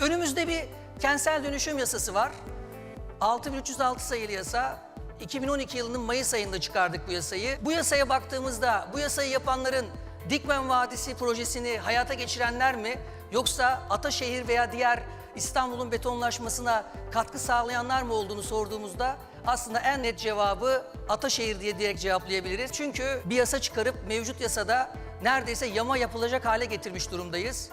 Önümüzde bir kentsel dönüşüm yasası var. 6306 sayılı yasa. 2012 yılının Mayıs ayında çıkardık bu yasayı. Bu yasaya baktığımızda bu yasayı yapanların Dikmen Vadisi projesini hayata geçirenler mi yoksa Ataşehir veya diğer İstanbul'un betonlaşmasına katkı sağlayanlar mı olduğunu sorduğumuzda aslında en net cevabı Ataşehir diye direkt cevaplayabiliriz. Çünkü bir yasa çıkarıp mevcut yasada neredeyse yama yapılacak hale getirmiş durumdayız.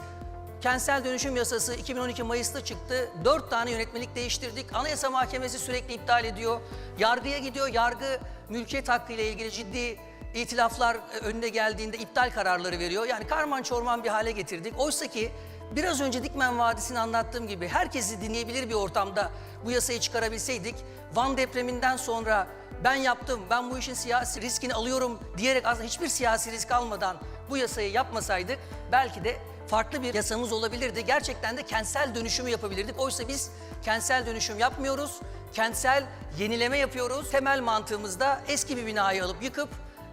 Kentsel dönüşüm yasası 2012 Mayıs'ta çıktı. Dört tane yönetmelik değiştirdik. Anayasa Mahkemesi sürekli iptal ediyor. Yargıya gidiyor. Yargı mülkiyet hakkı ile ilgili ciddi itilaflar e, önüne geldiğinde iptal kararları veriyor. Yani karman çorman bir hale getirdik. Oysa ki biraz önce Dikmen Vadisi'ni anlattığım gibi herkesi dinleyebilir bir ortamda bu yasayı çıkarabilseydik Van depreminden sonra ben yaptım, ben bu işin siyasi riskini alıyorum diyerek aslında hiçbir siyasi risk almadan bu yasayı yapmasaydık belki de farklı bir yasamız olabilirdi. Gerçekten de kentsel dönüşümü yapabilirdik. Oysa biz kentsel dönüşüm yapmıyoruz. Kentsel yenileme yapıyoruz. Temel mantığımızda eski bir binayı alıp yıkıp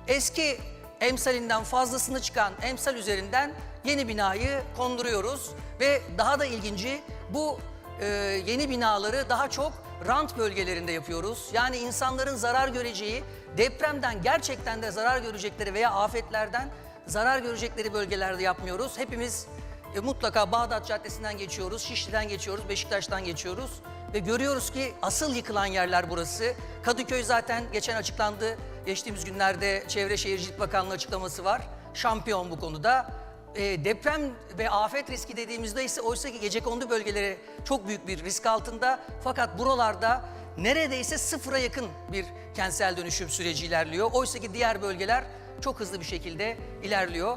eski emsalinden fazlasını çıkan emsal üzerinden yeni binayı konduruyoruz. Ve daha da ilginci bu e, yeni binaları daha çok rant bölgelerinde yapıyoruz. Yani insanların zarar göreceği, depremden gerçekten de zarar görecekleri veya afetlerden zarar görecekleri bölgelerde yapmıyoruz. Hepimiz e, mutlaka Bağdat Caddesi'nden geçiyoruz, Şişli'den geçiyoruz, Beşiktaş'tan geçiyoruz. Ve görüyoruz ki asıl yıkılan yerler burası. Kadıköy zaten geçen açıklandı. Geçtiğimiz günlerde Çevre Şehircilik Bakanlığı açıklaması var. Şampiyon bu konuda. E, deprem ve afet riski dediğimizde ise oysa ki gecekondu bölgeleri çok büyük bir risk altında. Fakat buralarda neredeyse sıfıra yakın bir kentsel dönüşüm süreci ilerliyor. Oysa ki diğer bölgeler çok hızlı bir şekilde ilerliyor.